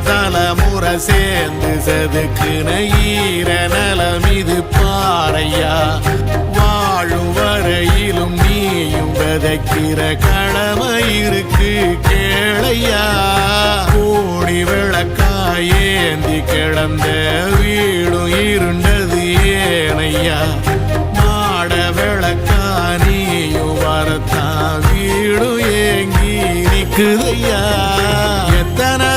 தலைமுறை சேர்ந்து செதுக்குன ஈர நலம் இது பாறையா. வாழும் வரையிலும் நீயும் விதைக்கிற கடமை இருக்கு கேளையா. கோடி விளக்காயேந்தி கிடந்த வீடும் இருண்டது ஏனையா. மாட விளக்கா நீயும் வரத்தான் வீடும் ஏங்கி நிற்குதையா. எத்தனை